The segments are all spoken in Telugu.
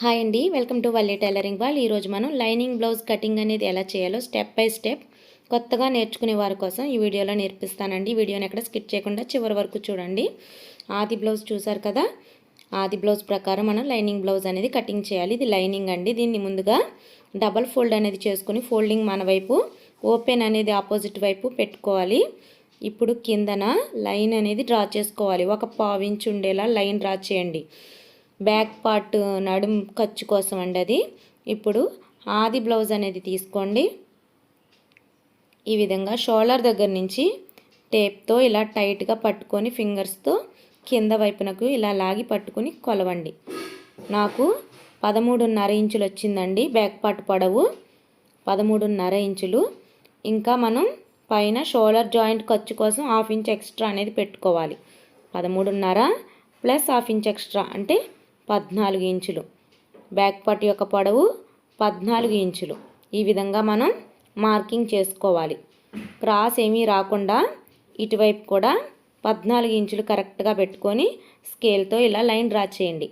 హాయ్ అండి వెల్కమ్ టు వల్లీ టైలరింగ్ వాళ్ళు. ఈరోజు మనం లైనింగ్ బ్లౌజ్ కటింగ్ అనేది ఎలా చేయాలో స్టెప్ బై స్టెప్ కొత్తగా నేర్చుకునే వారి కోసం ఈ వీడియోలో నేర్పిస్తానండి. ఈ వీడియోని ఎక్కడ స్కిప్ చేయకుండా చివరి వరకు చూడండి. ఆది బ్లౌజ్ చూసారు కదా? ఆది బ్లౌజ్ ప్రకారం మనం లైనింగ్ బ్లౌజ్ అనేది కటింగ్ చేయాలి. ఇది లైనింగ్ అండి. దీన్ని ముందుగా డబల్ ఫోల్డ్ అనేది చేసుకుని ఫోల్డింగ్ మన వైపు ఓపెన్ అనేది ఆపోజిట్ వైపు పెట్టుకోవాలి. ఇప్పుడు కిందన లైన్ అనేది డ్రా చేసుకోవాలి. ఒక పావించి ఉండేలా లైన్ డ్రా చేయండి. బ్యాక్ పార్ట్ నడుం ఖర్చు కోసం అండి అది. ఇప్పుడు ఆది బ్లౌజ్ అనేది తీసుకోండి. ఈ విధంగా షోల్డర్ దగ్గర నుంచి టేప్తో ఇలా టైట్గా పట్టుకొని ఫింగర్స్తో కింద వైపునకు ఇలా లాగి పట్టుకొని కొలవండి. నాకు పదమూడున్నర ఇంచులు వచ్చిందండి బ్యాక్ పార్ట్ పొడవు. పదమూడున్నర ఇంచులు. ఇంకా మనం పైన షోల్డర్ జాయింట్ ఖర్చు కోసం హాఫ్ ఇంచ్ ఎక్స్ట్రా అనేది పెట్టుకోవాలి. పదమూడున్నర ప్లస్ హాఫ్ ఇంచ్ ఎక్స్ట్రా అంటే పద్నాలుగు ఇంచులు. బ్యాక్ పార్ట్ యొక్క పొడవు పద్నాలుగు ఇంచులు. ఈ విధంగా మనం మార్కింగ్ చేసుకోవాలి. క్రాస్ ఏమీ రాకుండా ఇటువైపు కూడా పద్నాలుగు ఇంచులు కరెక్ట్గా పెట్టుకొని స్కేల్తో ఇలా లైన్ డ్రా చేయండి.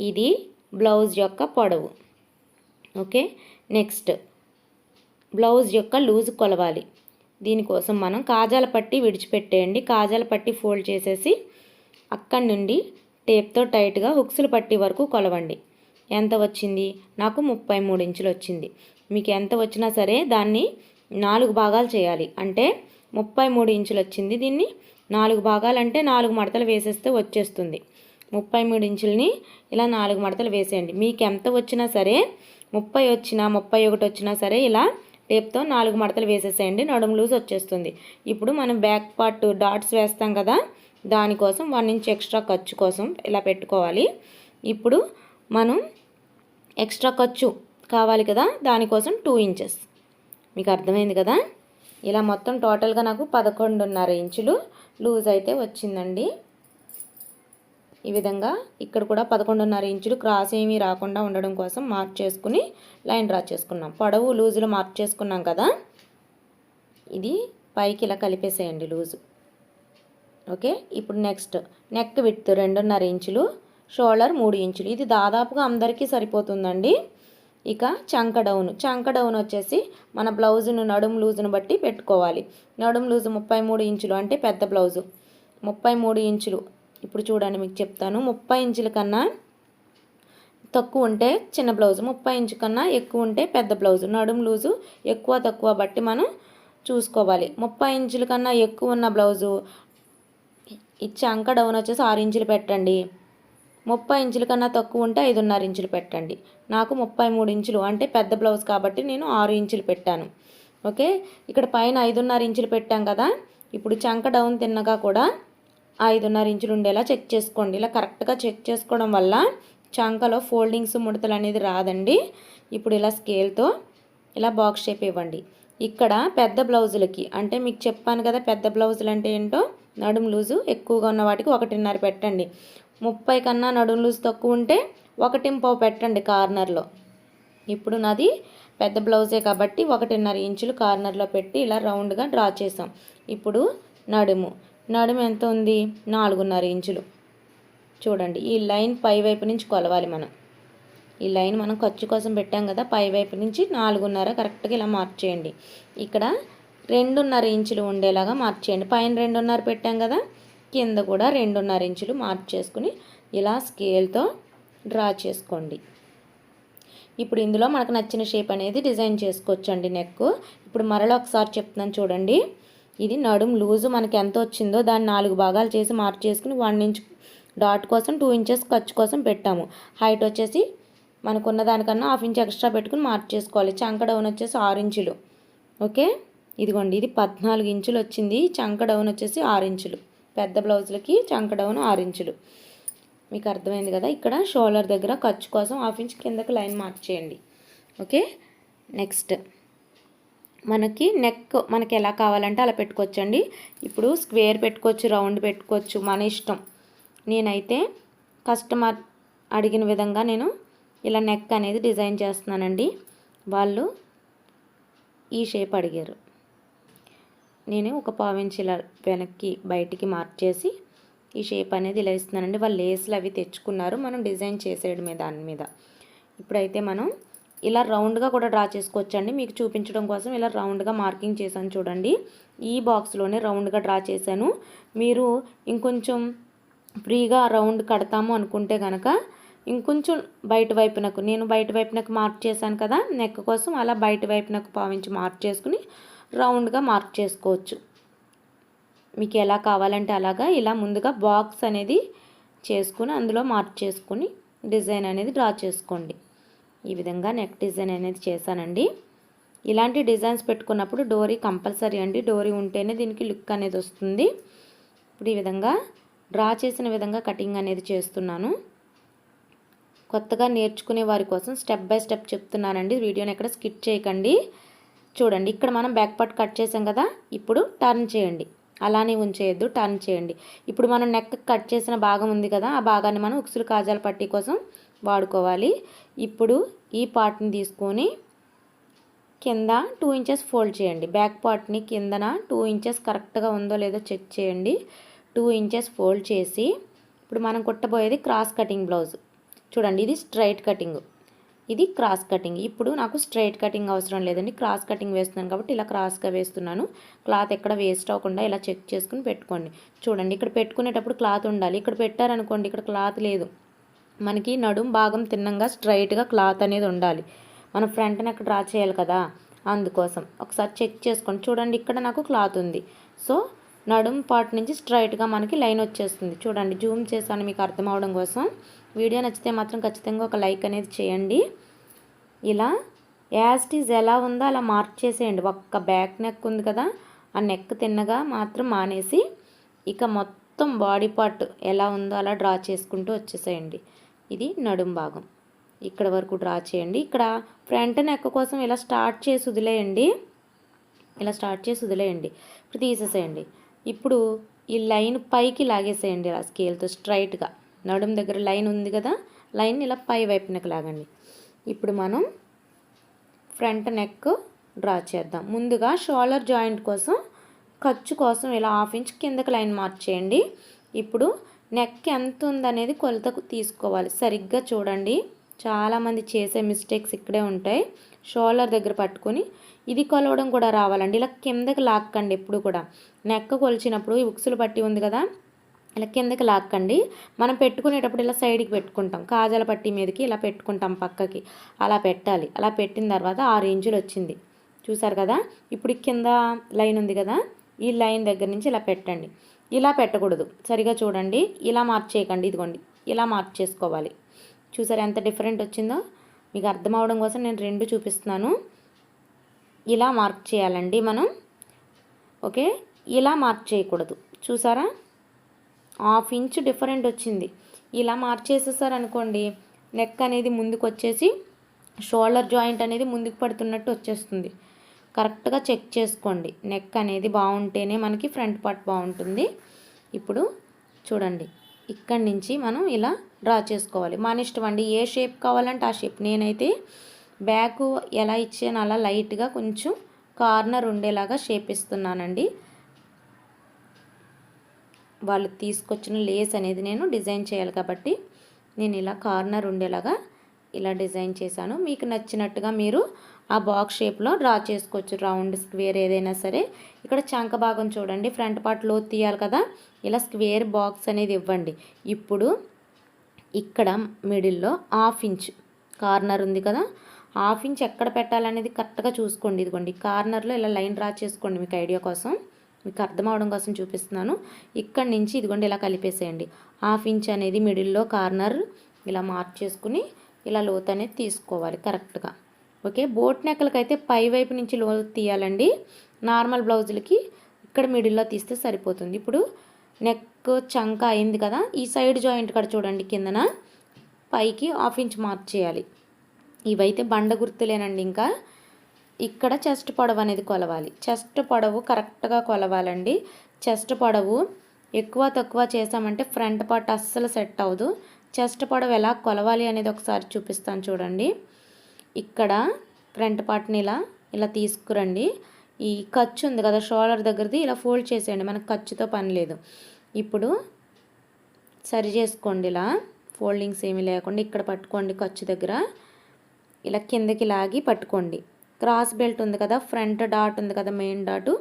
ఇది బ్లౌజ్ యొక్క పొడవు. ఓకే? నెక్స్ట్. బ్లౌజ్ యొక్క లూజ్ కొలవాలి. దీనికోసం మనం కాజాల పట్టి విడిచిపెట్టేయండి. కాజాల పట్టి ఫోల్డ్ చేసేసి అక్కడి నుండి టేప్తో టైట్గా హుక్స్లు పట్టి వరకు కొలవండి. ఎంత వచ్చింది? నాకు ముప్పై మూడు ఇంచులు వచ్చింది. మీకు ఎంత వచ్చినా సరే దాన్ని నాలుగు భాగాలు చేయాలి. అంటే ముప్పై మూడు ఇంచులు వచ్చింది దీన్ని నాలుగు భాగాలు అంటే నాలుగు మడతలు వేసేస్తే వచ్చేస్తుంది. ముప్పై మూడు ఇంచులని ఇలా నాలుగు మడతలు వేసేయండి. మీకు ఎంత వచ్చినా సరే ముప్పై వచ్చినా ముప్పై ఒకటి వచ్చినా సరే ఇలా టేప్తో నాలుగు మడతలు వేసేసేయండి. నడుము లూజ్ వచ్చేస్తుంది. ఇప్పుడు మనం బ్యాక్ పార్ట్ డాట్స్ వేస్తాం కదా దానికోసం వన్ ఇంచ్ ఎక్స్ట్రా ఖర్చు కోసం ఇలా పెట్టుకోవాలి. ఇప్పుడు మనం ఎక్స్ట్రా ఖర్చు కావాలి కదా దానికోసం టూ ఇంచెస్. మీకు అర్థమైంది కదా? ఇలా మొత్తం టోటల్గా నాకు పదకొండున్నర ఇంచులు లూజ్ అయితే వచ్చిందండి. ఈ విధంగా ఇక్కడ కూడా పదకొండున్నర ఇంచులు క్రాస్ ఏమీ రాకుండా ఉండడం కోసం మార్క్ చేసుకుని లైన్ డ్రా చేసుకున్నాం. పొడవు లూజులో మార్క్ చేసుకున్నాం కదా? ఇది పైకి ఇలా కలిపేసేయండి లూజు. ఓకే? ఇప్పుడు నెక్స్ట్. నెక్ విత్ రెండున్నర ఇంచులు షోల్డర్ మూడు ఇంచులు. ఇది దాదాపుగా అందరికీ సరిపోతుందండి. ఇక చంక డౌన్. చంక డౌన్ వచ్చేసి మన బ్లౌజును నడుము లూజును బట్టి పెట్టుకోవాలి. నడుం లూజు ముప్పై మూడు ఇంచులు అంటే పెద్ద బ్లౌజు. ముప్పై మూడు ఇంచులు. ఇప్పుడు చూడండి మీకు చెప్తాను. ముప్పై ఇంచుల కన్నా తక్కువ ఉంటే చిన్న బ్లౌజ్. ముప్పై ఇంచు కన్నా ఎక్కువ ఉంటే పెద్ద బ్లౌజ్. నడుము లూజు ఎక్కువ తక్కువ బట్టి మనం చూసుకోవాలి. ముప్పై ఇంచుల కన్నా ఎక్కువ ఉన్న బ్లౌజు ఇచ్చి అంక డౌన్ వచ్చేసి ఆరు ఇంచులు పెట్టండి. ముప్పై ఇంచుల కన్నా తక్కువ ఉంటే ఐదున్నర ఇంచులు పెట్టండి. నాకు ముప్పై మూడు ఇంచులు అంటే పెద్ద బ్లౌజ్ కాబట్టి నేను ఆరు ఇంచులు పెట్టాను. ఓకే? ఇక్కడ పైన ఐదున్నర ఇంచులు పెట్టాం కదా? ఇప్పుడు చంక డౌన్ తిన్నగా కూడా ఐదున్నర ఇంచులు ఉండేలా చెక్ చేసుకోండి. ఇలా కరెక్ట్గా చెక్ చేసుకోవడం వల్ల చంకలో ఫోల్డింగ్స్ ముడతలు అనేది రాదండి. ఇప్పుడు ఇలా స్కేల్తో ఇలా బాక్స్ షేప్ ఇవ్వండి. ఇక్కడ పెద్ద బ్లౌజులకి అంటే మీకు చెప్పాను కదా పెద్ద బ్లౌజులు అంటే ఏంటో నడుము లూజు ఎక్కువగా ఉన్న వాటికి ఒకటిన్నర పెట్టండి. ముప్పై కన్నా నడుము లూజు తక్కువ ఉంటే ఒకటింపో పెట్టండి కార్నర్లో. ఇప్పుడు నాది పెద్ద బ్లౌజే కాబట్టి ఒకటిన్నర ఇంచులు కార్నర్లో పెట్టి ఇలా రౌండ్గా డ్రా చేసాం ఇప్పుడు నడుము. నడుము ఎంత ఉంది? నాలుగున్నర ఇంచులు. చూడండి ఈ లైన్ పై వైపు నుంచి కొలవాలి మనం. ఈ లైన్ మనం ఖర్చు కోసం పెట్టాం కదా పై వైపు నుంచి నాలుగున్నర కరెక్ట్గా ఇలా మార్చేయండి ఇక్కడ రెండున్నర ఇంచులు ఉండేలాగా మార్చేయండి పైన రెండున్నర పెట్టాం కదా కింద కూడా రెండున్నర ఇంచులు మార్క్ చేసుకుని ఇలా స్కేల్తో డ్రా చేసుకోండి. ఇప్పుడు ఇందులో మనకు నచ్చిన షేప్ అనేది డిజైన్ చేసుకోవచ్చండి నెక్ ఇప్పుడు మరలా ఒకసారి చెప్తున్నాను చూడండి. ఇది నడుము లూజు మనకి ఎంత వచ్చిందో దాన్ని నాలుగు భాగాలు చేసి మార్క్ చేసుకుని వన్ ఇంచ్ డాట్ కోసం టూ ఇంచెస్ ఖర్చు కోసం పెట్టాము. హైట్ వచ్చేసి మనకున్న దానికన్నా హాఫ్ ఇంచ్ ఎక్స్ట్రా పెట్టుకుని మార్క్ చేసుకోవాలి. చంక డౌన్ వచ్చేసి ఆరు ఇంచులు. ఓకే? ఇదిగోండి ఇది పద్నాలుగు ఇంచులు వచ్చింది. చంక డౌన్ వచ్చేసి ఆరు ఇంచులు. పెద్ద బ్లౌజులకి చంక డౌన్ ఆరు ఇంచులు. మీకు అర్థమైంది కదా? ఇక్కడ షోల్డర్ దగ్గర ఖర్చు కోసం హాఫ్ ఇంచ్ కిందకి లైన్ మార్క్ చేయండి. ఓకే? నెక్స్ట్. మనకి నెక్ మనకి ఎలా కావాలంటే అలా పెట్టుకోవచ్చండి. ఇప్పుడు స్క్వేర్ పెట్టుకోవచ్చు రౌండ్ పెట్టుకోవచ్చు మన ఇష్టం. నేనైతే కస్టమర్ అడిగిన విధంగా నేను ఇలా నెక్ అనేది డిజైన్ చేస్తున్నానండి. వాళ్ళు ఈ షేప్ అడిగారు. నేను ఒక పావించి ఇలా వెనక్కి బయటికి మార్చేసి ఈ షేప్ అనేది ఇలా ఇస్తున్నానండి. వాళ్ళు లేస్లు అవి తెచ్చుకున్నారు. మనం డిజైన్ చేసేయడమే దాని మీద. ఇప్పుడైతే మనం ఇలా రౌండ్గా కూడా డ్రా చేసుకోవచ్చండి. మీకు చూపించడం కోసం ఇలా రౌండ్గా మార్కింగ్ చేశాను చూడండి. ఈ బాక్స్లోనే రౌండ్గా డ్రా చేశాను. మీరు ఇంకొంచెం ఫ్రీగా రౌండ్ కడతాము అనుకుంటే కనుక ఇంకొంచెం బయట వైపునకు నేను బయట వైపునకు మార్క్ చేశాను కదా నెక్ కోసం అలా బయట వైపునకు పావించి మార్క్ చేసుకుని రౌండ్గా మార్క్ చేసుకోవచ్చు. మీకు ఎలా కావాలంటే అలాగా ఇలా ముందుగా బాక్స్ అనేది చేసుకుని అందులో మార్క్ చేసుకుని డిజైన్ అనేది డ్రా చేసుకోండి. ఈ విధంగా నెక్ డిజైన్ అనేది చేశానండి. ఇలాంటి డిజైన్స్ పెట్టుకున్నప్పుడు డోరీ కంపల్సరీ అండి. డోరీ ఉంటేనే దీనికి లుక్ అనేది వస్తుంది. ఇప్పుడు ఈ విధంగా డ్రా చేసిన విధంగా కటింగ్ అనేది చేస్తున్నాను. కొత్తగా నేర్చుకునే వారి కోసం స్టెప్ బై స్టెప్ చెప్తున్నానండి. వీడియోని ఎక్కడ స్కిప్ చేయకండి. చూడండి ఇక్కడ మనం బ్యాక్ పార్ట్ కట్ చేసాం కదా ఇప్పుడు టర్న్ చేయండి. అలానే ఉంచేయద్దు టర్న్ చేయండి. ఇప్పుడు మనం నెక్ కట్ చేసిన భాగం ఉంది కదా ఆ భాగాన్ని మనం ఉక్సులు కాజాల పట్టీ కోసం వాడుకోవాలి. ఇప్పుడు ఈ పార్ట్ని తీసుకొని కింద టూ ఇంచెస్ ఫోల్డ్ చేయండి. బ్యాక్ పార్ట్ని కిందన టూ ఇంచెస్ కరెక్ట్గా ఉందో లేదో చెక్ చేయండి. టూ ఇంచెస్ ఫోల్డ్ చేసి ఇప్పుడు మనం కుట్టబోయేది క్రాస్ కటింగ్ బ్లౌజ్ చూడండి ఇది స్ట్రైట్ కటింగ్ ఇది క్రాస్ కటింగ్. ఇప్పుడు నాకు స్ట్రైట్ కటింగ్ అవసరం లేదండి. క్రాస్ కటింగ్ వేస్తున్నాను కాబట్టి ఇలా క్రాస్గా వేస్తున్నాను. క్లాత్ ఎక్కడ వేస్ట్ అవ్వకుండా ఇలా చెక్ చేసుకుని పెట్టుకోండి. చూడండి ఇక్కడ పెట్టుకునేటప్పుడు క్లాత్ ఉండాలి. ఇక్కడ పెట్టారనుకోండి ఇక్కడ క్లాత్ లేదు. మనకి నడుం భాగం తిన్నంగా స్ట్రైట్గా క్లాత్ అనేది ఉండాలి. మనం ఫ్రంట్ నెక్ డ్రా చేయాలి కదా. అందుకోసం ఒకసారి చెక్ చేసుకోండి. చూడండి ఇక్కడ నాకు క్లాత్ ఉంది. సో నడుం పార్ట్ నుంచి స్ట్రైట్గా మనకి లైన్ వచ్చేస్తుంది. చూడండి జూమ్ చేశాను మీకు అర్థం అవడం కోసం. వీడియో నచ్చితే మాత్రం ఖచ్చితంగా ఒక లైక్ అనేది చేయండి. ఇలా యాజ్టీజ్ ఎలా ఉందో అలా మార్క్ చేసేయండి. ఒక్క బ్యాక్ నెక్ ఉంది కదా ఆ నెక్ తిన్నగా మాత్రం మానేసి ఇక మొత్తం బాడీ పార్ట్ ఎలా ఉందో అలా డ్రా చేసుకుంటూ వచ్చేసేయండి. ఇది నడుం భాగం. ఇక్కడ వరకు డ్రా చేయండి. ఇక్కడ ఫ్రంట్ నెక్ కోసం ఇలా స్టార్ట్ చేసి వదిలేయండి. ఇలా స్టార్ట్ చేసి వదిలేయండి. ఇప్పుడు తీసేసేయండి. ఇప్పుడు ఈ లైన్ పైకి లాగేసేయండి ఇలా స్కేల్తో స్ట్రైట్గా నడుం దగ్గర లైన్ ఉంది కదా లైన్ ఇలా పై వైపునకు లాగండి. ఇప్పుడు మనం ఫ్రంట్ నెక్ డ్రా చేద్దాం. ముందుగా షోల్డర్ జాయింట్ కోసం ఖర్చు కోసం ఇలా హాఫ్ ఇంచ్ కిందకి లైన్ మార్చేయండి ఇప్పుడు నెక్ ఎంత ఉందనేది కొలతకు తీసుకోవాలి. సరిగ్గా చూడండి. చాలామంది చేసే మిస్టేక్స్ ఇక్కడే ఉంటాయి. షోల్డర్ దగ్గర పట్టుకొని ఇది కొలవడం కూడా రావాలండి. ఇలా కిందకి లాక్కండి ఎప్పుడు కూడా. నెక్క కొలిచినప్పుడు ఈ ఉక్సులు పట్టి ఉంది కదా ఇలా కిందకి లాక్కండి. మనం పెట్టుకునేటప్పుడు ఇలా సైడ్కి పెట్టుకుంటాం. కాజల పట్టి మీదకి ఇలా పెట్టుకుంటాం పక్కకి. అలా పెట్టాలి. అలా పెట్టిన తర్వాత ఆరు ఇంచులు వచ్చింది. చూసారు కదా? ఇప్పుడు కింద లైన్ ఉంది కదా? ఈ లైన్ దగ్గర నుంచి ఇలా పెట్టండి. ఇలా పెట్టకూడదు. సరిగా చూడండి. ఇలా మార్చేయకండి ఇదిగోండి. ఇలా మార్చేసుకోవాలి చూసారు ఎంత డిఫరెంట్ వచ్చిందో? మీకు అర్థం అవడం కోసం నేను రెండు చూపిస్తున్నాను. ఇలా మార్క్ చేయాలండి మనం. ఓకే? ఇలా మార్క్ చేయకూడదు. చూసారా? హాఫ్ ఇంచ్ డిఫరెంట్ వచ్చింది. ఇలా మార్చేసేసారు అనుకోండి నెక్ అనేది ముందుకు వచ్చేసి షోల్డర్ జాయింట్ అనేది ముందుకు పడుతున్నట్టు వచ్చేస్తుంది. కరెక్ట్గా చెక్ చేసుకోండి. నెక్ అనేది బాగుంటేనే మనకి ఫ్రంట్ పార్ట్ బాగుంటుంది. ఇప్పుడు చూడండి. ఇక్కడి నుంచి మనం ఇలా డ్రా చేసుకోవాలి. మన ఇష్టం అండి ఏ షేప్ కావాలంటే ఆ షేప్ నేనైతే బ్యాక్ ఎలా ఇచ్చాను అలా లైట్గా కొంచెం కార్నర్ ఉండేలాగా షేప్ ఇస్తున్నానండి. వాళ్ళు తీసుకొచ్చిన లేస్ అనేది నేను డిజైన్ చేయాలి కాబట్టి నేను ఇలా కార్నర్ ఉండేలాగా ఇలా డిజైన్ చేశాను. మీకు నచ్చినట్టుగా మీరు ఆ బాక్స్ షేప్లో డ్రా చేసుకోవచ్చు. రౌండ్ స్క్వేర్ ఏదైనా సరే. ఇక్కడ చంక భాగం చూడండి. ఫ్రంట్ పార్ట్లో తీయాలి కదా. ఇలా స్క్వేర్ బాక్స్ అనేది ఇవ్వండి. ఇప్పుడు ఇక్కడ మిడిల్లో హాఫ్ ఇంచ్ కార్నర్ ఉంది కదా. హాఫ్ ఇంచ్ ఎక్కడ పెట్టాలనేది కరెక్ట్గా చూసుకోండి. ఇదిగోండి. కార్నర్లో ఇలా లైన్ డ్రా చేసుకోండి. మీకు ఐడియా కోసం. మీకు అర్థం అవడం కోసం చూపిస్తున్నాను. ఇక్కడి నుంచి ఇదిగోండి ఇలా కలిపేసేయండి. హాఫ్ ఇంచ్ అనేది మిడిల్లో కార్నర్ ఇలా మార్క్ చేసుకుని ఇలా లోత్ అనేది తీసుకోవాలి కరెక్ట్గా. ఓకే? బోట్ నెక్కలకైతే పై వైపు నుంచి లోతు తీయాలండి. నార్మల్ బ్లౌజులకి ఇక్కడ మిడిల్లో తీస్తే సరిపోతుంది. ఇప్పుడు నెక్ చంక అయింది కదా ఈ సైడ్ జాయింట్ కూడా చూడండి కిందన. పైకి హాఫ్ ఇంచ్ మార్క్ చేయాలి. ఇవైతే బండ గుర్తులేనండి ఇంకా. ఇక్కడ చెస్ట్ పొడవు అనేది కొలవాలి. చెస్ట్ పొడవు కరెక్ట్గా కొలవాలండి. చెస్ట్ పొడవు ఎక్కువ తక్కువ చేసామంటే ఫ్రంట్ పార్ట్ అస్సలు సెట్ అవ్వదు. చెస్ట్ పొడవు ఎలా కొలవాలి అనేది ఒకసారి చూపిస్తాను చూడండి. ఇక్కడ ఫ్రంట్ పార్ట్ని ఇలా ఇలా తీసుకురండి. ఈ ఖర్చు ఉంది కదా షోల్డర్ దగ్గరది ఇలా ఫోల్డ్ చేసేయండి. మనకు ఖర్చుతో పని లేదు. ఇప్పుడు సరి చేసుకోండి ఇలా. ఫోల్డింగ్స్ ఏమీ లేకుండా ఇక్కడ పట్టుకోండి ఖర్చు దగ్గర. ఇలా కిందకి లాగి పట్టుకోండి. క్రాస్ బెల్ట్ ఉంది కదా ఫ్రంట్ డాట్ ఉంది కదా మెయిన్ డాటు.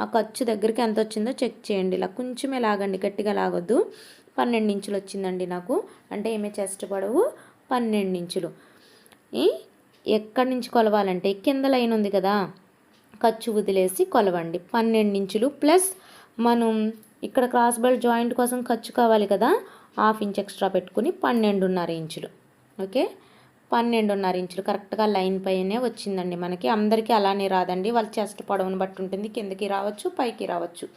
ఆ ఖర్చు దగ్గరికి ఎంత వచ్చిందో చెక్ చేయండి. ఇలా కొంచెమే లాగండి గట్టిగా లాగొద్దు. పన్నెండు ఇంచులు వచ్చిందండి నాకు. అంటే ఏమే చెస్ట్ పొడవు పన్నెండు ఇంచులు. ఎక్కడి నుంచి కొలవాలంటే కింద లైన్ ఉంది కదా ఖర్చు వదిలేసి కొలవండి. పన్నెండు ఇంచులు ప్లస్ మనం ఇక్కడ క్రాస్ బెల్ట్ జాయింట్ కోసం ఖర్చు కావాలి కదా హాఫ్ ఇంచ్ ఎక్స్ట్రా పెట్టుకుని పన్నెండున్నర ఇంచులు. ఓకే? పన్నెండున్నర ఇంచులు. కరెక్ట్గా లైన్ పైనే వచ్చిందండి మనకి. అందరికీ అలానే రాదండి. వాళ్ళ చెస్ట్ పొడవును బట్టి ఉంటుంది. కిందకి రావచ్చు పైకి రావచ్చు.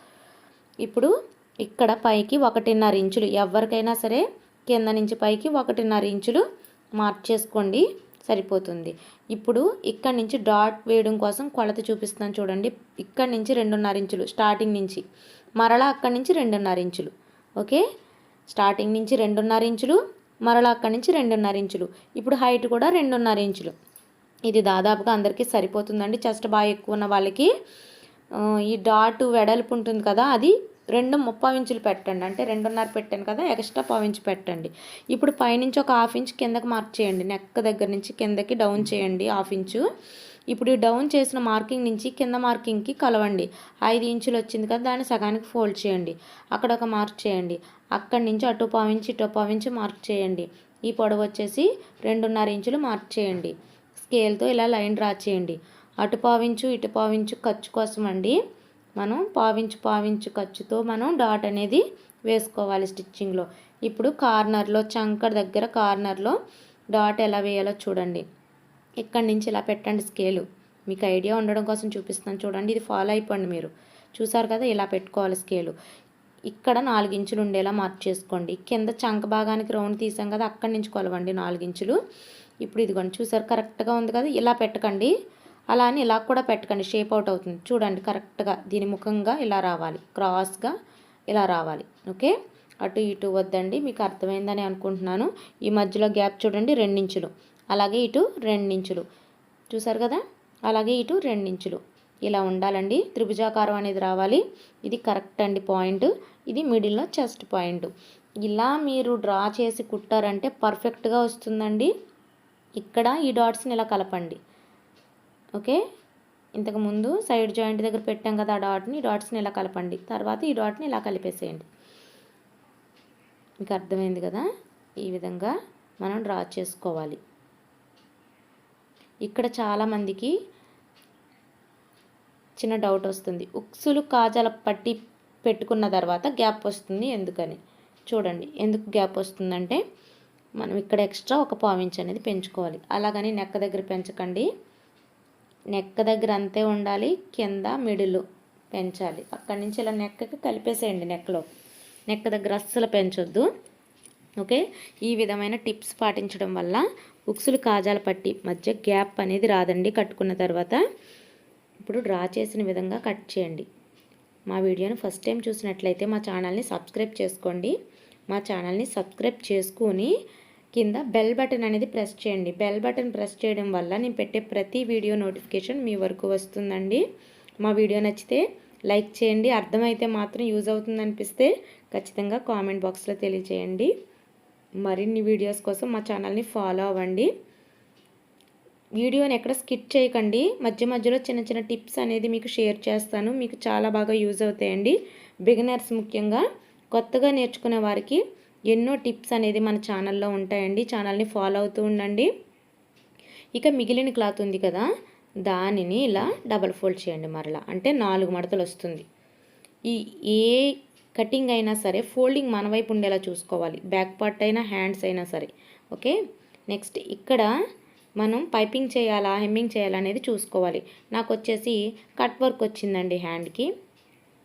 ఇప్పుడు ఇక్కడ పైకి ఒకటిన్నర ఇంచులు. ఎవరికైనా సరే కింద నుంచి పైకి ఒకటిన్నర ఇంచులు మార్క్ చేసుకోండి. సరిపోతుంది. ఇప్పుడు ఇక్కడ నుంచి డాట్ వేయడం కోసం కొలత చూపిస్తాను చూడండి. ఇక్కడ నుంచి రెండున్నర ఇంచులు. స్టార్టింగ్ నుంచి. మరలా అక్కడి నుంచి రెండున్నర ఇంచులు. ఓకే? స్టార్టింగ్ నుంచి రెండున్నర ఇంచులు. మరలా అక్కడి నుంచి రెండున్నర ఇంచులు. ఇప్పుడు హైట్ కూడా రెండున్నర ఇంచులు. ఇది దాదాపుగా అందరికీ సరిపోతుందండి. చెస్ట్ బాగా ఎక్కువ ఉన్న వాళ్ళకి ఈ డాట్ వెడల్పు ఉంటుంది కదా అది రెండు ముప్పై ఇంచులు పెట్టండి. అంటే రెండున్నర పెట్టాను కదా ఎక్స్ట్రా పావు ఇంచు పెట్టండి. ఇప్పుడు పైనుంచి ఒక హాఫ్ ఇంచ్ కిందకి మార్క్ చేయండి. నెక్ దగ్గర నుంచి కిందకి డౌన్ చేయండి హాఫ్ ఇంచు. ఇప్పుడు ఈ డౌన్ చేసిన మార్కింగ్ నుంచి కింద మార్కింగ్కి కలవండి. ఐదు ఇంచులు వచ్చింది కదా దాన్ని సగానికి ఫోల్డ్ చేయండి. అక్కడ ఒక మార్క్ చేయండి. అక్కడి నుంచి అటు పావించి ఇటు పావించి మార్క్ చేయండి. ఈ పొడవు వచ్చేసి రెండున్నర ఇంచులు మార్క్ చేయండి. స్కేల్తో ఇలా లైన్ డ్రా చేయండి. అటు పావించు ఇటు పావించు ఖర్చు కోసం అండి. మనం పావించు పావించు ఖర్చుతో మనం డాట్ అనేది వేసుకోవాలి స్టిచ్చింగ్లో ఇప్పుడు కార్నర్లో చంకర్ దగ్గర కార్నర్లో డాట్ ఎలా వేయాలో చూడండి. ఇక్కడి నుంచి ఇలా పెట్టండి స్కేలు మీకు ఐడియా ఉండడం కోసం చూపిస్తాను చూడండి. ఇది ఫాలో అయిపోండి మీరు. చూసారు కదా? ఇలా పెట్టుకోవాలి స్కేలు ఇక్కడ నాలుగించులు ఉండేలా మార్క్ చేసుకోండి. కింద చంక భాగానికి రౌండ్ తీసాం కదా అక్కడి నుంచి కొలవండి నాలుగించులు. ఇప్పుడు ఇదిగోండి చూసారు? కరెక్ట్గా ఉంది కదా? ఇలా పెట్టకండి. అలా అని ఇలా కూడా పెట్టకండి. షేప్ అవుట్ అవుతుంది. చూడండి కరెక్ట్గా దీని ముఖంగా ఇలా రావాలి. క్రాస్గా ఇలా రావాలి. ఓకే? అటు ఇటు వద్దండి. మీకు అర్థమైందని అనుకుంటున్నాను. ఈ మధ్యలో గ్యాప్ చూడండి రెండించులు. అలాగే ఇటు రెండించులు. చూసారు కదా? అలాగే ఇటు రెండించులు. ఇలా ఉండాలండి. త్రిభుజాకారం అనేది రావాలి. ఇది కరెక్ట్ అండి పాయింట్. ఇది మిడిల్లో చెస్ట్ పాయింట్. ఇలా మీరు డ్రా చేసి కుట్టారంటే పర్ఫెక్ట్గా వస్తుందండి. ఇక్కడ ఈ డాట్స్ని ఇలా కలపండి. ఓకే? ఇంతకు ముందు సైడ్ జాయింట్ దగ్గర పెట్టాం కదా ఆ డాట్ని ఈ డాట్స్ని ఇలా కలపండి. తర్వాత ఈ డాట్ని ఇలా కలిపేసేయండి. మీకు అర్థమైంది కదా? ఈ విధంగా మనం డ్రా చేసుకోవాలి. ఇక్కడ చాలామందికి చిన్న డౌట్ వస్తుంది. ఉక్సులు కాజాల పట్టి పెట్టుకున్న తర్వాత గ్యాప్ వస్తుంది. ఎందుకని? చూడండి. ఎందుకు గ్యాప్ వస్తుందంటే మనం ఇక్కడ ఎక్స్ట్రా ఒక పావించ్ అనేది పెంచుకోవాలి. అలాగని నెక్క దగ్గర పెంచకండి. నెక్క దగ్గర అంతే ఉండాలి. కింద మిడిల్ పెంచాలి. అక్కడి నుంచి ఇలా నెక్కకి కలిపేసేయండి నెక్కలో. నెక్క దగ్గర అస్సలు పెంచొద్దు. ఓకే? ఈ విధమైన టిప్స్ పాటించడం వల్ల ఉక్సులు కాజాల పట్టి మధ్య గ్యాప్ అనేది రాదండి. కట్టుకున్న తర్వాత ఇప్పుడు డ్రా చేసిన విధంగా కట్ చేయండి. మా వీడియోని ఫస్ట్ టైం చూసినట్లయితే మా ఛానల్ని సబ్స్క్రైబ్ చేసుకోండి. మా ఛానల్ని సబ్స్క్రైబ్ చేసుకుని కింద బెల్ బటన్ అనేది ప్రెస్ చేయండి. బెల్ బటన్ ప్రెస్ చేయడం వల్ల నేను పెట్టే ప్రతి వీడియో నోటిఫికేషన్ మీ వరకు వస్తుందండి. మా వీడియో నచ్చితే లైక్ చేయండి. అర్థమైతే మాత్రం యూజ్ అవుతుంది అనిపిస్తే ఖచ్చితంగా కామెంట్ బాక్స్లో తెలియజేయండి మరిన్ని వీడియోస్ కోసం మా ఛానల్ని ఫాలో అవ్వండి. వీడియోని ఎక్కడ స్కిప్ చేయకండి. మధ్య మధ్యలో చిన్న చిన్న టిప్స్ అనేది మీకు షేర్ చేస్తాను. మీకు చాలా బాగా యూజ్ అవుతాయండి. బిగినర్స్ ముఖ్యంగా కొత్తగా నేర్చుకునే వారికి ఎన్నో టిప్స్ అనేది మన ఛానల్లో ఉంటాయండి. ఛానల్ని ఫాలో అవుతూ ఉండండి. ఇక మిగిలిన క్లాత్ ఉంది కదా దానిని ఇలా డబల్ ఫోల్డ్ చేయండి మరలా. అంటే నాలుగు మడతలు వస్తుంది. ఈ ఏ కటింగ్ అయినా సరే ఫోల్డింగ్ మన వైపు ఉండేలా చూసుకోవాలి. బ్యాక్ పార్ట్ అయినా హ్యాండ్స్ అయినా సరే. ఓకే? నెక్స్ట్ ఇక్కడ మనం పైపింగ్ చేయాలా హెమ్మింగ్ చేయాలా అనేది చూసుకోవాలి. నాకు వచ్చేసి కట్ వర్క్ వచ్చిందండి హ్యాండ్కి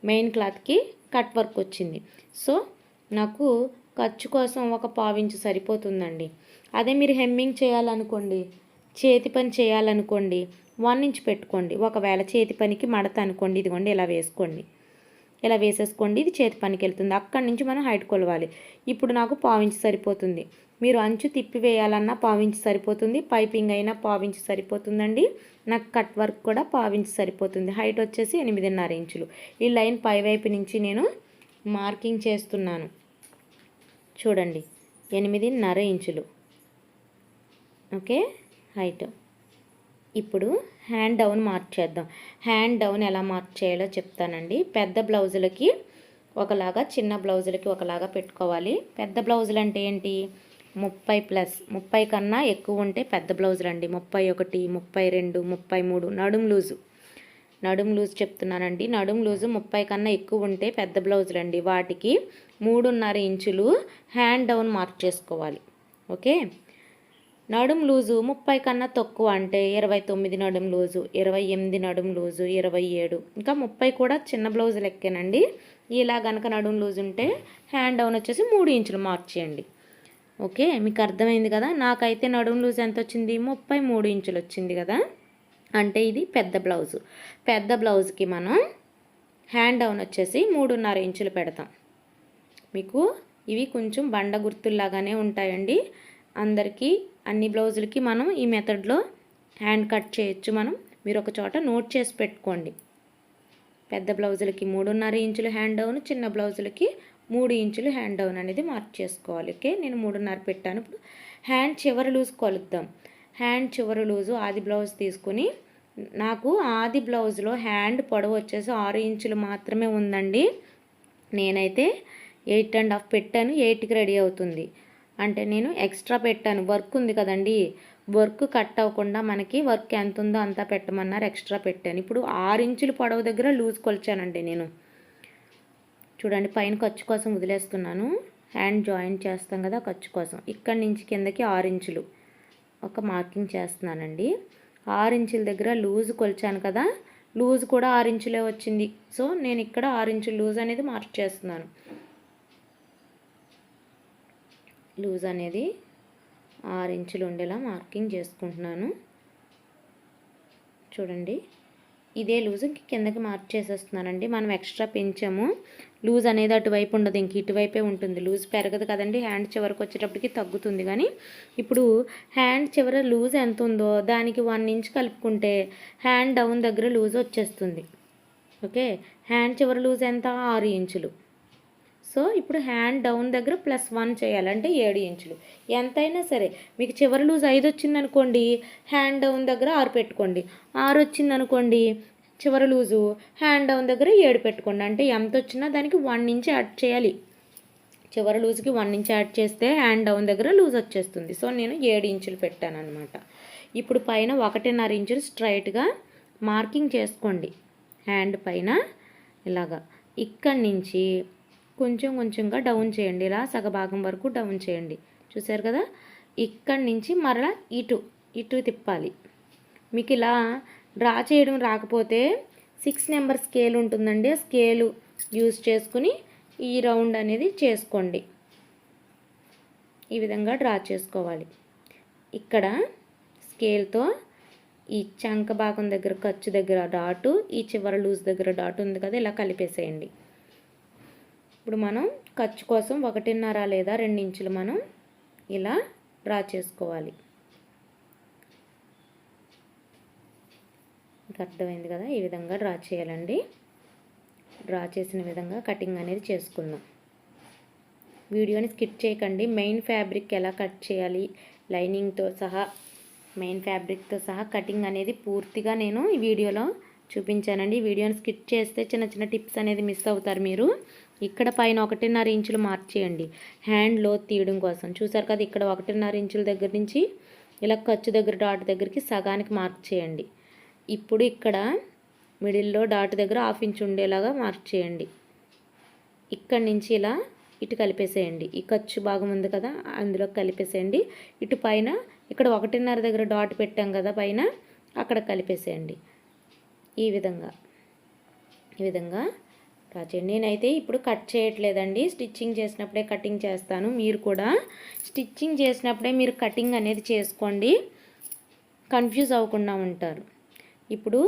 మెయిన్ క్లాత్కి కట్ వర్క్ వచ్చింది. సో నాకు ఖర్చు కోసం ఒక పావించు సరిపోతుందండి. అదే మీరు హెమ్మింగ్ చేయాలనుకోండి చేతి పని చేయాలనుకోండి వన్ ఇంచ్ పెట్టుకోండి. ఒకవేళ చేతి పనికి మడత అనుకోండి ఇదిగోండి ఇలా వేసుకోండి. ఇలా వేసేసుకోండి. ఇది చేతి పనికి వెళ్తుంది అక్కడి నుంచి మనం హైట్ కొలవాలి. ఇప్పుడు నాకు పావించి సరిపోతుంది. మీరు అంచు తిప్పి వేయాలన్నా పావించి సరిపోతుంది. పైపింగ్ అయినా పావించి సరిపోతుందండి. నాకు కట్ వర్క్ కూడా పావించి సరిపోతుంది. హైట్ వచ్చేసి ఎనిమిదిన్నర ఇంచులు. ఈ లైన్ పైవైపు నుంచి నేను మార్కింగ్ చేస్తున్నాను. చూడండి. ఎనిమిదిన్నర ఇంచులు. ఓకే? హైట్. ఇప్పుడు హ్యాండ్ డౌన్ మార్చేద్దాం హ్యాండ్ డౌన్ ఎలా మార్క్ చేయాలో చెప్తానండి. పెద్ద బ్లౌజులకి ఒకలాగా చిన్న బ్లౌజులకి ఒకలాగా పెట్టుకోవాలి. పెద్ద బ్లౌజులు అంటే ఏంటి? ముప్పై ప్లస్. ముప్పై కన్నా ఎక్కువ ఉంటే పెద్ద బ్లౌజులు అండి ముప్పై ఒకటి ముప్పై రెండు ముప్పై మూడు. నడుం లూజు. నడుం లూజ్ చెప్తున్నానండి. నడుం లూజు ముప్పై కన్నా ఎక్కువ ఉంటే పెద్ద బ్లౌజులు అండి వాటికి మూడున్నర ఇంచులు హ్యాండ్ డౌన్ మార్క్ చేసుకోవాలి. ఓకే? నడుం లూజు ముప్పై కన్నా తక్కువ అంటే ఇరవై తొమ్మిది నడుం లూజు ఇరవై ఎనిమిది నడుం లూజు ఇరవై ఏడు. ఇంకా ముప్పై కూడా చిన్న బ్లౌజు లెక్కేనండి. ఇలా కనుక నడుం లూజ్ ఉంటే హ్యాండ్ డౌన్ వచ్చేసి మూడు ఇంచులు మార్క్ చేయండి. ఓకే మీకు అర్థమైంది కదా? నాకైతే నడుం లూజ్ ఎంత వచ్చింది ముప్పై మూడు ఇంచులు వచ్చింది కదా? అంటే ఇది పెద్ద బ్లౌజు. పెద్ద బ్లౌజ్కి మనం హ్యాండ్ డౌన్ వచ్చేసి మూడున్నర ఇంచులు పెడతాం. మీకు ఇవి కొంచెం బండ గుర్తుల్లాగానే ఉంటాయండి. అందరికీ అన్ని బ్లౌజులకి మనం ఈ మెథడ్లో హ్యాండ్ కట్ చేయొచ్చు మనం. మీరు ఒక చోట నోట్ చేసి పెట్టుకోండి. పెద్ద బ్లౌజులకి మూడున్నర ఇంచులు హ్యాండ్ డౌన్ చిన్న బ్లౌజులకి మూడు ఇంచులు హ్యాండ్ డౌన్ అనేది మార్క్ చేసుకోవాలి. ఓకే? నేను మూడున్నర పెట్టాను. ఇప్పుడు హ్యాండ్ చివరి లూజ్ కొలుద్దాం. హ్యాండ్ చివరి లూజు ఆది బ్లౌజ్ తీసుకుని నాకు ఆది బ్లౌజ్లో హ్యాండ్ పొడవు వచ్చేసి ఆరు ఇంచులు మాత్రమే ఉందండి. నేనైతే ఎయిట్ అండ్ హాఫ్ పెట్టాను. ఎయిట్కి రెడీ అవుతుంది. అంటే నేను ఎక్స్ట్రా పెట్టాను. వర్క్ ఉంది కదండి. వర్క్ కట్ అవ్వకుండా మనకి వర్క్ ఎంత ఉందో అంతా పెట్టమన్నారు ఎక్స్ట్రా పెట్టాను. ఇప్పుడు ఆరు ఇంచులు పొడవు దగ్గర లూజ్ కొలిచానండి నేను. చూడండి పైన ఖర్చు కోసం వదిలేస్తున్నాను. హ్యాండ్ జాయింట్ చేస్తాం కదా ఖర్చు కోసం. ఇక్కడి నుంచి కిందకి ఆరు ఇంచులు. ఒక మార్కింగ్ చేస్తున్నానండి. ఆరు ఇంచుల దగ్గర లూజ్ కొలిచాను కదా. లూజ్ కూడా ఆరు ఇంచులే వచ్చింది. సో నేను ఇక్కడ ఆరు ఇంచులు లూజ్ అనేది మార్క్ చేస్తున్నాను. లూజ్ అనేది ఆరు ఇంచులు ఉండేలా మార్కింగ్ చేసుకుంటున్నాను. చూడండి. ఇదే లూజ్ కిందకి మార్క్ చేసేస్తున్నానండి. మనం ఎక్స్ట్రా పెంచాము. లూజ్ అనేది అటువైపు ఉండదు. ఇంక ఇటువైపే ఉంటుంది. లూజ్ పెరగదు కదండి. హ్యాండ్ చివరికి వచ్చేటప్పటికి తగ్గుతుంది కానీ ఇప్పుడు హ్యాండ్ చివర లూజ్ ఎంత ఉందో దానికి వన్ ఇంచ్ కలుపుకుంటే హ్యాండ్ డౌన్ దగ్గర లూజ్ వచ్చేస్తుంది. ఓకే? హ్యాండ్ చివర లూజ్ ఎంత? ఆరు ఇంచులు. సో ఇప్పుడు హ్యాండ్ డౌన్ దగ్గర ప్లస్ వన్ చేయాలంటే ఏడు ఇంచులు. ఎంతైనా సరే మీకు చివరి లూజ్ ఐదు వచ్చిందనుకోండి హ్యాండ్ డౌన్ దగ్గర ఆరు పెట్టుకోండి. ఆరు వచ్చిందనుకోండి చివరి లూజు హ్యాండ్ డౌన్ దగ్గర ఏడు పెట్టుకోండి. అంటే ఎంత వచ్చినా దానికి వన్ ఇంచ్ యాడ్ చేయాలి. చివరి లూజ్కి వన్ ఇంచ్ యాడ్ చేస్తే హ్యాండ్ డౌన్ దగ్గర లూజ్ వచ్చేస్తుంది. సో నేను ఏడు ఇంచులు పెట్టాను అనమాట ఇప్పుడు పైన ఒకటిన్నర ఇంచులు స్ట్రైట్గా మార్కింగ్ చేసుకోండి. హ్యాండ్ పైన ఇలాగా. ఇక్కడి నుంచి కొంచెం కొంచెంగా డౌన్ చేయండి. ఇలా సగభాగం వరకు డౌన్ చేయండి. చూసారు కదా? ఇక్కడి నుంచి మరలా ఇటు ఇటు తిప్పాలి. మీకు ఇలా డ్రా చేయడం రాకపోతే సిక్స్ నెంబర్ స్కేల్ ఉంటుందండి. ఆ స్కేలు యూజ్ చేసుకుని ఈ రౌండ్ అనేది చేసుకోండి. ఈ విధంగా డ్రా చేసుకోవాలి. ఇక్కడ స్కేల్తో ఈ చంక భాగం దగ్గర ఖర్చు దగ్గర డాటు ఈ చివర లూజ్ దగ్గర డాట్ ఉంది కదా? ఇలా కలిపేసేయండి. ఇప్పుడు మనం ఖర్చు కోసం ఒకటిన్నర లేదా రెండు ఇంచులు మనం ఇలా డ్రా చేసుకోవాలి. అర్థమైంది కదా? ఈ విధంగా డ్రా చేయాలండి. డ్రా చేసిన విధంగా కటింగ్ అనేది చేసుకుందాం. వీడియోని స్కిప్ చేయకండి. మెయిన్ ఫ్యాబ్రిక్ ఎలా కట్ చేయాలి? లైనింగ్తో సహా మెయిన్ ఫ్యాబ్రిక్తో సహా కటింగ్ అనేది పూర్తిగా నేను ఈ వీడియోలో చూపించానండి. వీడియోని స్కిప్ చేస్తే చిన్న చిన్న టిప్స్ అనేది మిస్ అవుతారు మీరు. ఇక్కడ పైన ఒకటిన్నర ఇంచులు మార్చేయండి హ్యాండ్లో తీయడం కోసం. చూసారు కదా ఇక్కడ ఒకటిన్నర ఇంచుల దగ్గర నుంచి ఇలా ఖర్చు దగ్గర డాట్ దగ్గరికి సగానికి మార్క్ చేయండి. ఇప్పుడు ఇక్కడ మిడిల్లో డాట్ దగ్గర హాఫ్ ఇంచ్ ఉండేలాగా మార్క్ చేయండి. ఇక్కడి నుంచి ఇలా ఇటు కలిపేసేయండి. ఈ ఖర్చు భాగం ఉంది కదా అందులో కలిపేసేయండి. ఇటు పైన ఇక్కడ ఒకటిన్నర దగ్గర డాట్ పెట్టాం కదా పైన అక్కడ కలిపేసేయండి. ఈ విధంగా. ఈ విధంగా కాచండి నేనైతే ఇప్పుడు కట్ చేయట్లేదండి. స్టిచ్చింగ్ చేసినప్పుడే కటింగ్ చేస్తాను మీరు కూడా. స్టిచ్చింగ్ చేసినప్పుడే మీరు కటింగ్ అనేది చేసుకోండి. కన్ఫ్యూజ్ అవ్వకుండా ఉంటారు. ఇప్పుడు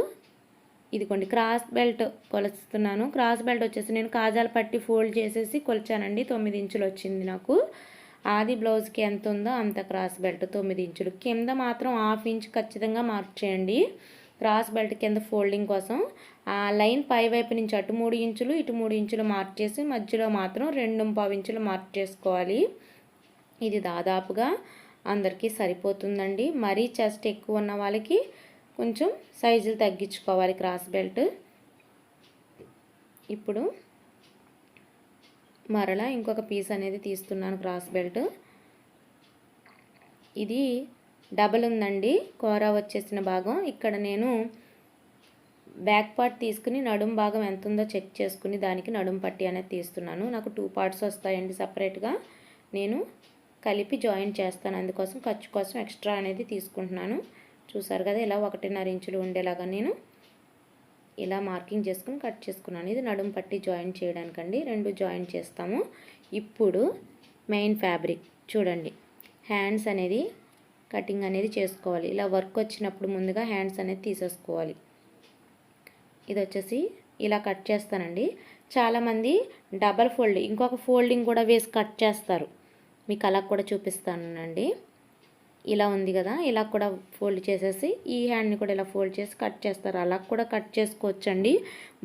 ఇదిగోండి క్రాస్ బెల్ట్ కొలుస్తున్నాను. క్రాస్ బెల్ట్ వచ్చేసి నేను కాజాలు పట్టి ఫోల్డ్ చేసేసి కొలిచానండి. తొమ్మిది ఇంచులు వచ్చింది నాకు. ఆది బ్లౌజ్కి ఎంత ఉందో అంత క్రాస్ బెల్ట్ తొమ్మిది ఇంచులు. కింద మాత్రం హాఫ్ ఇంచ్ ఖచ్చితంగా మార్క్ చేయండి. క్రాస్ బెల్ట్ కింద ఫోల్డింగ్ కోసం ఆ లైన్ పై వైపు నుంచి అటు మూడు ఇంచులు ఇటు మూడు ఇంచులు మార్క్ చేసి మధ్యలో మాత్రం రెండు పావు ఇంచులు మార్క్ చేసుకోవాలి. ఇది దాదాపుగా అందరికీ సరిపోతుందండి. మరీ చెస్ట్ ఎక్కువ ఉన్న వాళ్ళకి కొంచెం సైజులు తగ్గించుకోవాలి క్రాస్ బెల్ట్. ఇప్పుడు మరలా ఇంకొక పీస్ అనేది తీస్తున్నాను క్రాస్ బెల్ట్. ఇది డబల్ ఉందండి. కూర వచ్చేసిన భాగం. ఇక్కడ నేను బ్యాక్ పార్ట్ తీసుకుని నడుం భాగం ఎంత ఉందో చెక్ చేసుకుని దానికి నడుం పట్టి అనేది తీస్తున్నాను. నాకు టూ పార్ట్స్ వస్తాయండి సపరేట్గా నేను కలిపి జాయిన్ చేస్తాను. అందుకోసం ఖర్చు కోసం ఎక్స్ట్రా అనేది తీసుకుంటున్నాను. చూసారు కదా ఇలా ఒకటిన్నర ఇంచులు ఉండేలాగా నేను ఇలా మార్కింగ్ చేసుకుని కట్ చేసుకున్నాను. ఇది నడుం పట్టి జాయిన్ చేయడానికండి. రెండు జాయిన్ చేస్తాము. ఇప్పుడు మెయిన్ ఫ్యాబ్రిక్ చూడండి. హ్యాండ్స్ అనేది కటింగ్ అనేది చేసుకోవాలి. ఇలా వర్క్ వచ్చినప్పుడు ముందుగా హ్యాండ్స్ అనేది తీసేసుకోవాలి. ఇది వచ్చేసి ఇలా కట్ చేస్తానండి. చాలామంది డబల్ ఫోల్డ్ ఇంకొక ఫోల్డింగ్ కూడా వేసి కట్ చేస్తారు. మీకు అలా కూడా చూపిస్తానండి. ఇలా ఉంది కదా ఇలా కూడా ఫోల్డ్ చేసేసి ఈ హ్యాండ్ని కూడా ఇలా ఫోల్డ్ చేసి కట్ చేస్తారు. అలా కూడా కట్ చేసుకోవచ్చండి.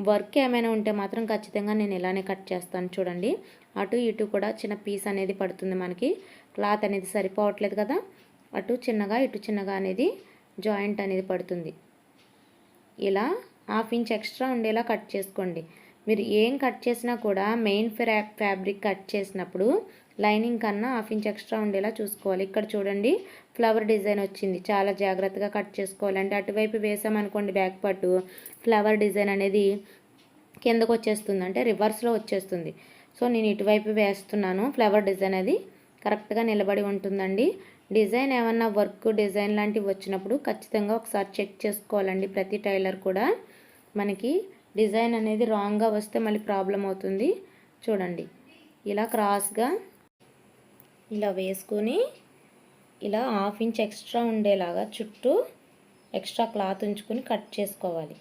వర్క్ ఏమైనా ఉంటే మాత్రం ఖచ్చితంగా నేను ఇలానే కట్ చేస్తాను చూడండి. అటు ఇటు కూడా చిన్న పీస్ అనేది పడుతుంది మనకి. క్లాత్ అనేది సరిపోవట్లేదు కదా. అటు చిన్నగా ఇటు చిన్నగా అనేది జాయింట్ అనేది పడుతుంది. ఇలా హాఫ్ ఇంచ్ ఎక్స్ట్రా ఉండేలా కట్ చేసుకోండి. మీరు ఏం కట్ చేసినా కూడా మెయిన్ ఫ్రా ఫ్యాబ్రిక్ కట్ చేసినప్పుడు లైనింగ్ కన్నా హాఫ్ ఇంచ్ ఎక్స్ట్రా ఉండేలా చూసుకోవాలి. ఇక్కడ చూడండి ఫ్లవర్ డిజైన్ వచ్చింది. చాలా జాగ్రత్తగా కట్ చేసుకోవాలి. అంటే అటువైపు వేసామనుకోండి బ్యాక్ పట్టు ఫ్లవర్ డిజైన్ అనేది కిందకు వచ్చేస్తుంది. అంటే రివర్స్లో వచ్చేస్తుంది. సో నేను ఇటువైపు వేస్తున్నాను. ఫ్లవర్ డిజైన్ అది కరెక్ట్గా నిలబడి ఉంటుందండి. డిజైన్ ఏమన్నా వర్క్ డిజైన్ లాంటివి వచ్చినప్పుడు ఖచ్చితంగా ఒకసారి చెక్ చేసుకోవాలండి ప్రతి టైలర్ కూడా. మనకి డిజైన్ అనేది రాంగ్గా వస్తే మళ్ళీ ప్రాబ్లం అవుతుంది. చూడండి. ఇలా క్రాస్గా ఇలా వేసుకొని ఇలా హాఫ్ ఇంచ్ ఎక్స్ట్రా ఉండేలాగా చుట్టూ ఎక్స్ట్రా క్లాత్ ఉంచుకొని కట్ చేసుకోవాలి.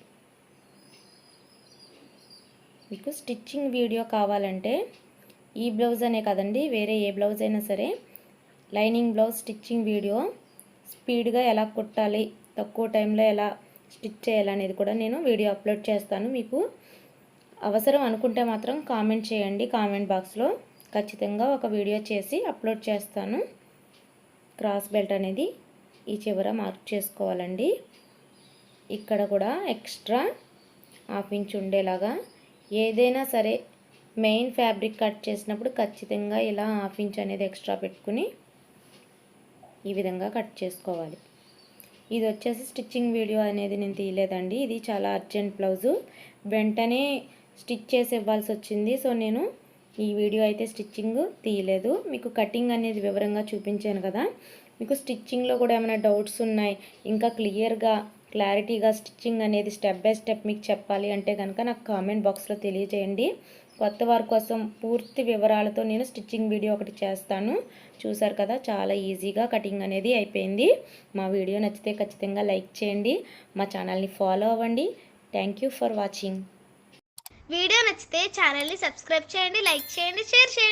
మీకు స్టిచ్చింగ్ వీడియో కావాలంటే ఈ బ్లౌజ్ అనే కదండి వేరే ఏ బ్లౌజ్ అయినా సరే లైనింగ్ బ్లౌజ్ స్టిచ్చింగ్ వీడియో స్పీడ్గా ఎలా కుట్టాలి తక్కువ టైంలో ఎలా స్టిచ్ చేయాలి అనేది కూడా నేను వీడియో అప్లోడ్ చేస్తాను. మీకు అవసరం అనుకుంటే మాత్రం కామెంట్ చేయండి. కామెంట్ బాక్స్లో ఖచ్చితంగా ఒక వీడియో చేసి అప్లోడ్ చేస్తాను. క్రాస్ బెల్ట్ అనేది ఈ చివర మార్క్ చేసుకోవాలండి. ఇక్కడ కూడా ఎక్స్ట్రా హాఫ్ ఇంచ్ ఉండేలాగా ఏదైనా సరే మెయిన్ ఫ్యాబ్రిక్ కట్ చేసినప్పుడు ఖచ్చితంగా ఇలా హాఫ్ ఇంచ్ అనేది ఎక్స్ట్రా పెట్టుకుని ఈ విధంగా కట్ చేసుకోవాలి. ఇది వచ్చేసి స్టిచ్చింగ్ వీడియో అనేది నేను తీయలేదండి. ఇది చాలా అర్జెంట్ బ్లౌజు. వెంటనే స్టిచ్ చేసి ఇవ్వాల్సి వచ్చింది. సో నేను ఈ వీడియో అయితే స్టిచ్చింగ్ తీయలేదు. మీకు కటింగ్ అనేది వివరంగా చూపించాను కదా. మీకు స్టిచ్చింగ్లో కూడా ఏమైనా డౌట్స్ ఉన్నాయి? ఇంకా క్లియర్గా క్లారిటీగా స్టిచ్చింగ్ అనేది స్టెప్ బై స్టెప్ మీకు చెప్పాలి అంటే కనుక నాకు కామెంట్ బాక్స్లో తెలియజేయండి. కొత్త వారి కోసం పూర్తి వివరాలతో నేను స్టిచ్చింగ్ వీడియో ఒకటి చేస్తాను. చూసారు కదా చాలా ఈజీగా కటింగ్ అనేది అయిపోయింది. మా వీడియో నచ్చితే ఖచ్చితంగా లైక్ చేయండి. మా ఛానల్ని ఫాలో అవ్వండి. Thank you for watching video నచ్చితే ఛానల్ని సబ్స్క్రైబ్ చేయండి లైక్ చేయండి షేర్ చేయండి.